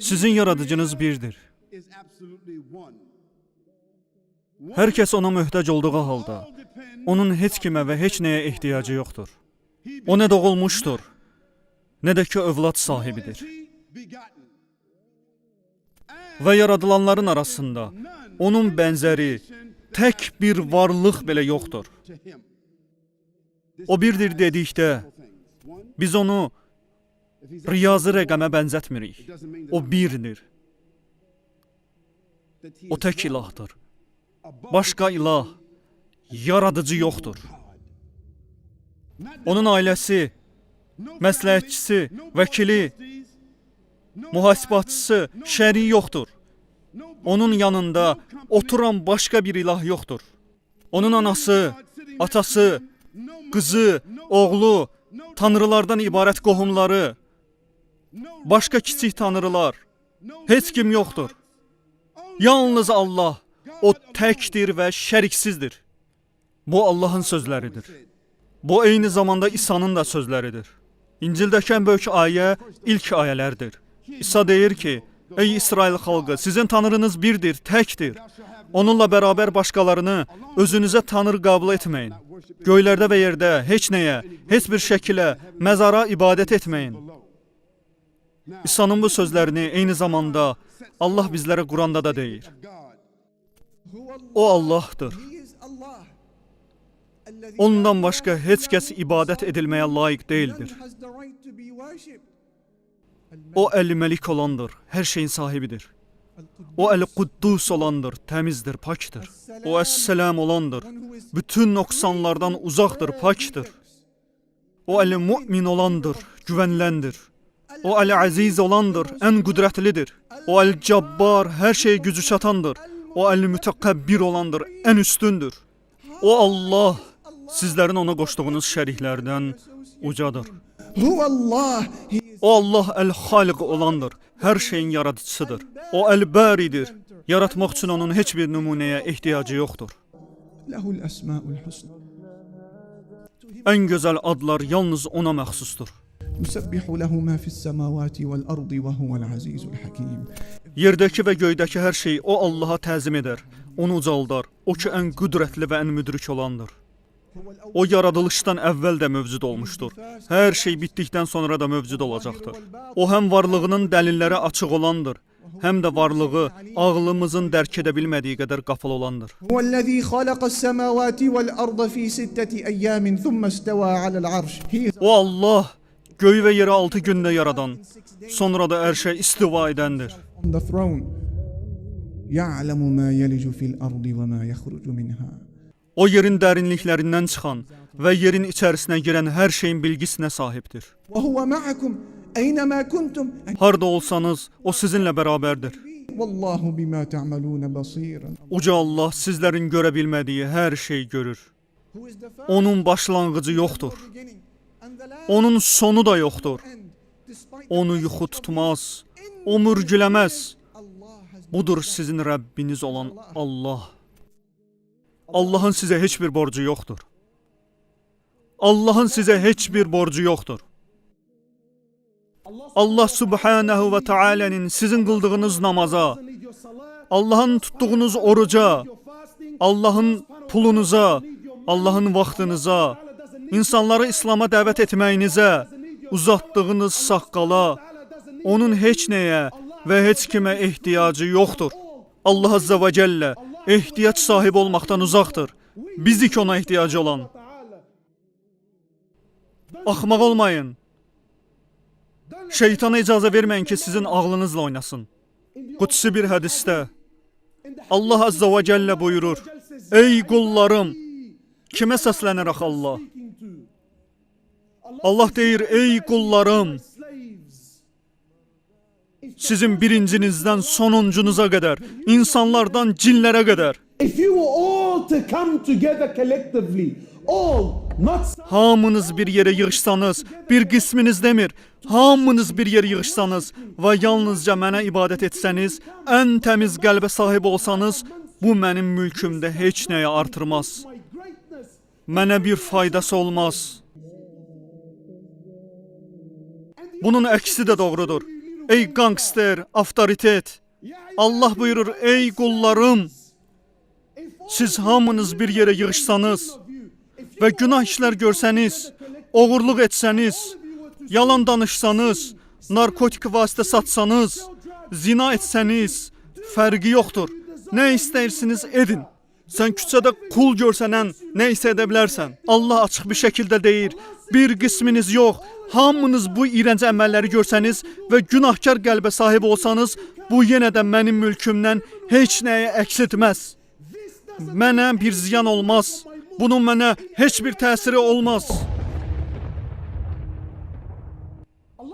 Sizin yaradıcınız birdir. kəs ona möhtac olduğu halda onun heç kimə və heç nəyə ehtiyacı yoxdur. O nə doğulmuşdur, nə də ki övlad sahibidir. Və yaradılanların arasında onun bənzəri tək bir varlıq belə yoxdur. O birdir dedikdə biz onu riyazi rəqəmə bənzətmirik. O birdir. O tək ilahdır. Başqa ilah, yaradıcı yoxdur. Onun ailəsi, məsləhətçisi, vəkili, mühasibatçısı, şəriyi yoxdur. Onun yanında oturan başqa bir ilah yoxdur. Onun anası, atası, qızı, oğlu, tanrılardan ibarət qohumları, no başqa kiçik tanrılar, heç kim yoxdur. Yalnız Allah, o təkdir və şəriksizdir. Bu Allahın sözləridir. Bu eyni zamanda İsa'nın da sözləridir. İncildəki ən böyük ayə ilk ayələrdir. İsa deyir ki: "Ey İsrail xalqı, sizin tanrınız birdir, təkdir. Onunla bərabər başqalarını özünüzə tanrı qəbul etməyin. Göylərdə və yerdə heç nəyə, heç bir şəkilə, məzara ibadət etməyin." İsa'nın bu sözlərini eyni zamanda Allah bizlərə Quranda da deyir. O Allahdır. Ondan başqa heç kəs ibadət edilməyə layiq deyildir. O Əl-Məlik olandır, hər şeyin sahibidir. O Əl-Quddus olandır, təmizdir, pakdır. O Əs-Səlam olandır, bütün nöqsanlardan uzaqdır, pakdır. O Əl-Mümin olandır, güvənləndir. O el-aziz olandır, en kudretlidir. O el-cabbar, her şeye gücü çatandır. O el-mütekabbir olandır, en üstündür. O Allah, sizlərin ona qoşduğunuz şəriklərdən ucadır. O Allah el-Xaliq olandır, hər şeyin yaradıcısıdır. O el-Baridir. Yaratmaq üçün onun heç bir nümunəyə ehtiyacı yoxdur. Ən gözəl adlar yalnız ona məxsusdur. يسبح له ما في السماوات والأرض وهو العزيز الحكيم Yerdəki və göydəki hər şey o Allaha təzim edər, onu ucaldar. O ki ən qüdrətli və ən müdrik olandır. O yaradılışdan əvvəl də mövcud olmuşdur. Hər şey bitdikdən sonra da mövcud olacaqdır. O həm varlığının dəlilləri açıq olandır, həm də varlığı ağlımızın dərk edə bilmədiyi qədər qapalı olandır. هو الذي خلق السماوات والأرض في ستة أيام ثم استوى على العرش he is O Allah Göğü ve yeri altı günde yaradan, sonra da her şey istiva edendir. O yerin derinliklerinden çıkan ve yerin içerisine giren her şeyin bilgisine sahiptir. Harda olsanız o sizinle beraberdir. Uca Allah sizlerin görebilmediği her şeyi görür. Onun başlangıcı yoktur. Onun sonu da yoxdur. Onu yuxu tutmaz. O mürgüləməz. Budur sizin Rəbbiniz olan Allah. Allahın sizə heç bir borcu yoxdur. Allahın sizə heç bir borcu yoxdur. Allah Subhanahu və Taala'nın sizin qıldığınız namaza, Allahın tutduğunuz oruca, Allahın pulunuza, Allahın vaxtınıza, insanları İslam'a dəvət etməyinizə, uzatdığınız saqqala, onun heç nəyə və heç kimə ehtiyacı yoxdur. Allah Azza və Cəllə ehtiyac sahibi olmaqdan uzaqdır. Bizik ona ehtiyacı olan. Axmaq olmayın. Şeytana icazə verməyin ki, sizin ağlınızla oynasın. Qudsi bir hədisdə Allah Azza və Cəllə buyurur: Ey qullarım, kimə səslənərək Allah? Allah deyir: Ey qullarım, sizin birincinizdən sonuncunuza qədər, insanlardan cinlərə qədər hamınız bir yerə yığışsanız, bir qisminiz demir, hamınız bir yerə yığışsanız və yalnızca mənə ibadət etsəniz, ən təmiz qəlbə sahib olsanız, bu mənim mülkümdə heç nəyə artırmaz. Mənə bir faydası olmaz. Bunun əksi də doğrudur. Ey gangster, avtoritet. Allah buyurur, ey qullarım. Siz hamınız bir yerə yığışsanız və günah işlər görsəniz, oğurluq etsəniz, yalan danışsanız, narkotik vasitə satsanız, zina etsəniz, fərqi yoxdur. Nə istəyirsiniz edin. Sən küçədə qul görsənən nə isə. Allah açıq bir şəkildə deyir, bir qisminiz yox, hamınız bu iyrənc əməlləri görsəniz və günahkar qəlbə sahib olsanız, bu yenə də mənim mülkümdən heç nəyə əks etməz. Bir ziyan olmaz. Bunun mənə heç bir təsiri olmaz.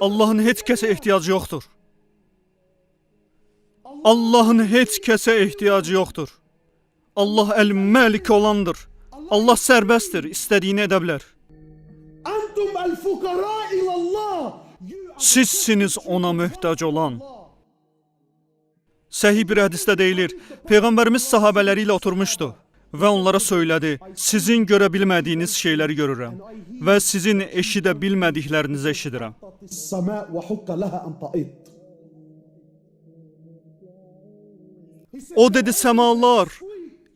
Allahın heç kəsə ehtiyacı yoxdur. Allahın heç kəsə ehtiyacı yoxdur. Allah el-Melik olandır. Allah serbesttir, istediğini edebilir. Sizsiniz ona mühtaç olan. Səhih bir hədisdə deyilir, Peyğəmbərimiz sahabələri ilə oturmuşdu və onlara söylədi, sizin görə bilmədiyiniz şeyləri görürəm və sizin eşidə bilmədiklərinizi eşidirəm. O dedi, səmalar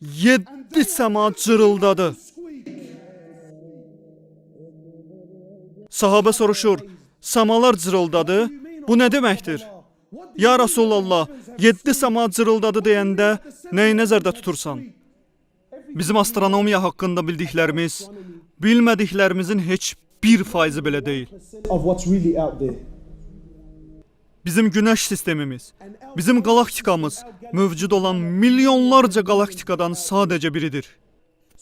yeddi səma cırıldadı. Sahabə soruşur, səmalar cırıldadı, bu nə deməkdir? Ya Rasulallah, yeddi səma cırıldadı deyəndə nəyi nəzərdə tutursan? Bizim astronomiya haqqında bildiklərimiz, bilmədiklərimizin heç bir faizi belə deyil. Bizim günəş sistemimiz, bizim qalaktikamız mövcud olan milyonlarca qalaktikadan sadəcə biridir.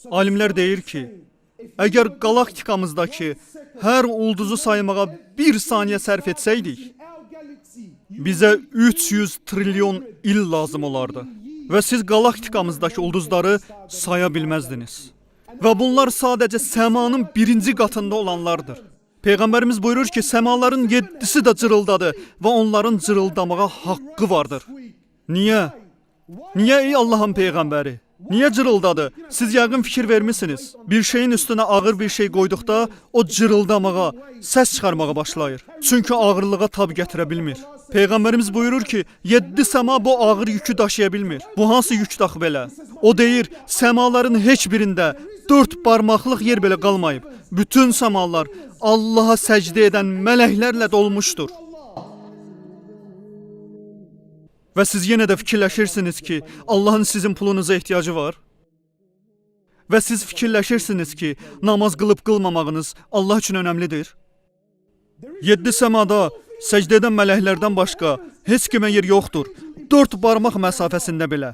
Alimlər deyir ki, əgər qalaktikamızdakı hər ulduzu saymağa 1 saniyə sərf etsəydik, bizə 300 trilyon il lazım olardı və siz qalaktikamızdakı ulduzları saya bilməzdiniz. Və bunlar sadəcə səmanın birinci qatında olanlardır. Peyğəmbərimiz buyurur ki, səmaların 7-si də cırıldadı və onların cırıldamağa haqqı vardır. Niyə? Niyə ey Allahın peyğəmbəri? Niyə cırıldadı? Siz yəqin fikir vermisiniz. Bir şeyin üstünə ağır bir şey qoyduqda o cırıldamağa, səs çıxarmağa başlayır. Çünki ağırlığa tab gətirə bilmir. Peyğəmbərimiz buyurur ki, 7 səma bu ağır yükü daşıya bilmir. Bu hansı yükdür axı belə? O deyir, səmaların heç birində 4 barmaqlıq yer belə qalmayıb. Bütün səmalar Allaha səcdə edən mələklərlə dolmuşdur. Və siz yenə də fikirləşirsiniz ki, Allahın sizin pulunuza ehtiyacı var? Və siz fikirləşirsiniz ki, namaz qılıb qılmamağınız Allah üçün önəmlidir? 7 səmada səcdə edən mələklərdən başqa heç kimə yer yoxdur. 4 barmaq məsafəsində belə.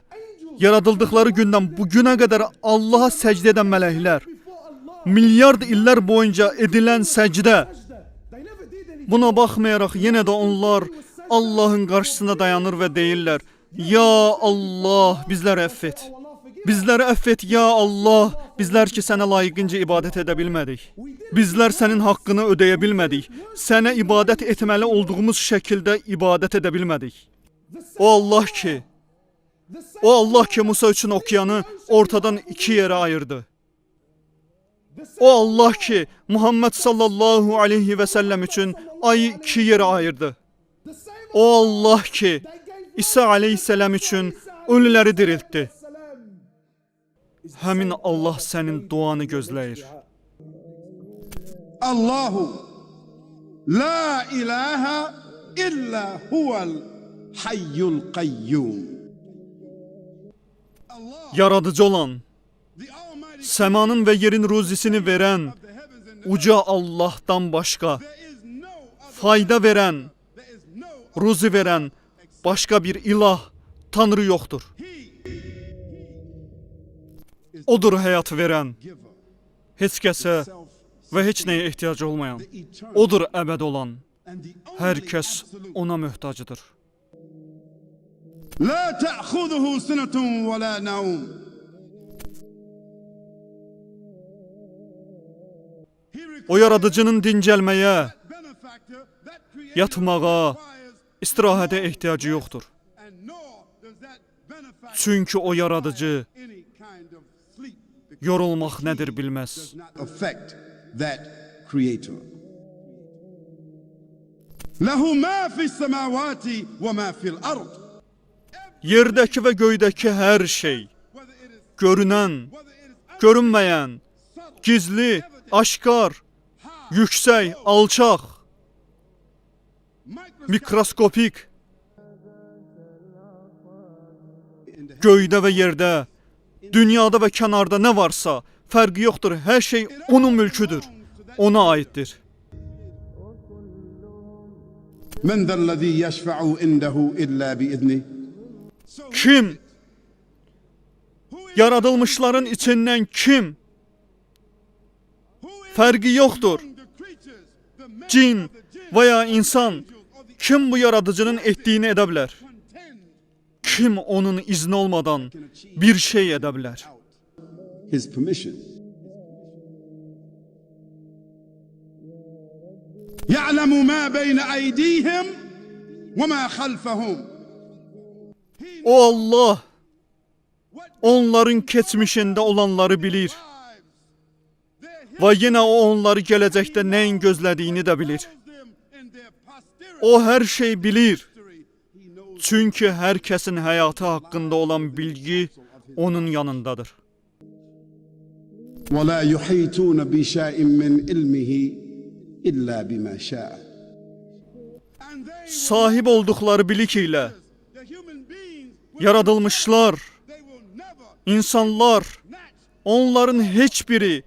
Yaradıldıqları gündən bu günə Allaha səcdə edən mələklər milyard illər boyunca edilən səcdə Buna baxmayaraq yenə də onlar Allahın qarşısında dayanır və deyirlər: "Ya Allah, bizləri əff et. Bizləri ya Allah. Bizlər ki sənə layiqincə ibadət edə bilmədik. Bizlər sənin haqqını ödəyə bilmədik. Sənə ibadət etməli olduğumuz şəkildə ibadət edə bilmədik." O Allah ki, o Allah ki Musa üçün okyanı ortadan iki yerə ayırdı. O Allah ki Muhammed sallallahu aleyhi və səlləm üçün ayı iki yerə ayırdı. O Allah ki İsa aleyhisselam üçün ölüləri diriltdi. Həmin Allah sənin duanı gözləyir. Allahu la ilaha illa huvel hayyul qayyum. Yaradıcı olan, səmanın və yerin ruzisini verən, uca Allahdan başqa fayda verən, there is no ruzi verən başqa bir ilah, tanrı yoxdur. Odur həyat verən, giver heç kəsə self və heç nəyə ehtiyacı olmayan. the eternal Odur əbəd olan. and the Hər only kəs absolute ona möhtacıdır. لا تأخذه سنة ولا نوم He O yaradıcının dincəlməyə, benefactor that created yatmağa, requires istirahətə ehtiyacı yoxdur. Çünki o yaradıcı yorulmaq nədir bilməz. Lahu ma fis samawati ve ma fil ard. Yerdəki və göydəki hər şey, görünən, görünməyən, gizli, aşkar, yüksək, alçaq, mikroskopik göydə və yerdə, dünyada və kənarda nə varsa, fərqi yoxdur. Hər şey onun mülküdür. Ona aiddir. Mən zəllezî yeşfa'u indehu illə bi'izni. Kim yaradılmışların içindən kim fərqi yoxdur. Cin və ya insan kim bu yaradıcının etdiyini edə bilər? Kim onun izni olmadan bir şey edə bilər? His permission. يعلم ما بين أيديهم وما خلفهم O Allah onların keçmişində olanları bilir və yenə o onları gələcəkdə nəyin gözlədiyini də bilir. O hər şey bilir. Çünki hər kəsin həyatı haqqında olan bilgi onun yanındadır. ولا يحيطون بشيء من علمه إلا بما شاء Sahib olduqları bilik ilə yaradılmışlar, insanlar, onların heç biri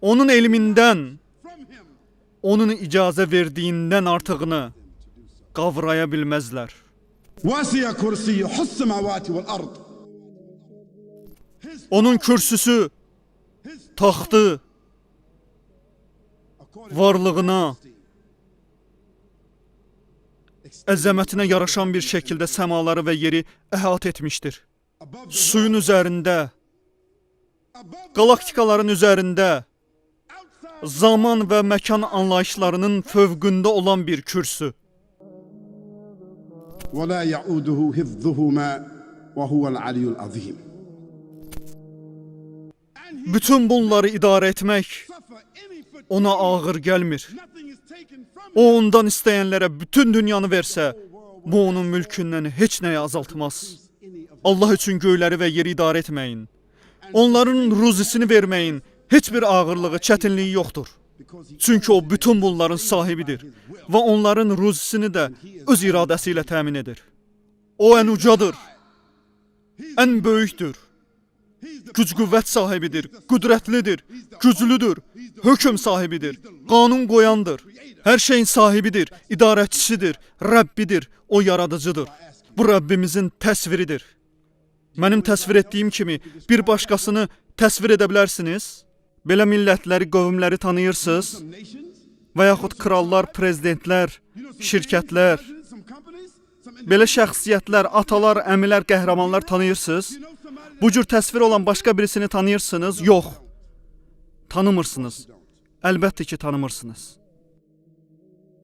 onun elmindən, onun icazə verdiyindən artığını kavrayabilmezler. Vasiye kursiyyü hus semavati vel ard. Onun kürsüsü, tahtı, varlığına, əzəmətinə yaraşan bir şəkildə səmaları və yeri əhat etmişdir. Suyun üzərində, galaktikaların üzərində, zaman və məkan anlayışlarının fövqündə olan bir kürsü. ولا يعوده حفظهما وهو العلي العظيم Bütün bunları idarə etmək ona ağır gəlmir. O ondan istəyənlərə bütün dünyanı versə, bu onun mülkündən heç nəyi azaltmaz. Allah üçün göyləri və yeri idarə etməyin. Onların ruzisini verməyin heç bir ağırlığı, çətinliyi yoxdur. Çünki o bütün bunların sahibidir və onların ruzisini də öz iradəsi ilə təmin edir. O ən ucadır, ən böyükdür. Güc qüvvət sahibidir, qüdrətlidir, güclüdür, hökm sahibidir, qanun qoyandır. Hər şeyin sahibidir, idarəçisidir, Rəbbidir, o yaradıcıdır. Bu Rəbbimizin təsviridir. Mənim təsvir etdiyim kimi bir başqasını təsvir edə bilərsiniz? Belə millətləri, qövmləri tanıyırsınız? Və yaxud krallar, prezidentlər, şirkətlər, belə şəxsiyyətlər, atalar, əmilər, qəhrəmanlar tanıyırsınız? Bu cür təsvir olan başqa birisini tanıyırsınız? Yox. Tanımırsınız. Əlbəttə ki, tanımırsınız.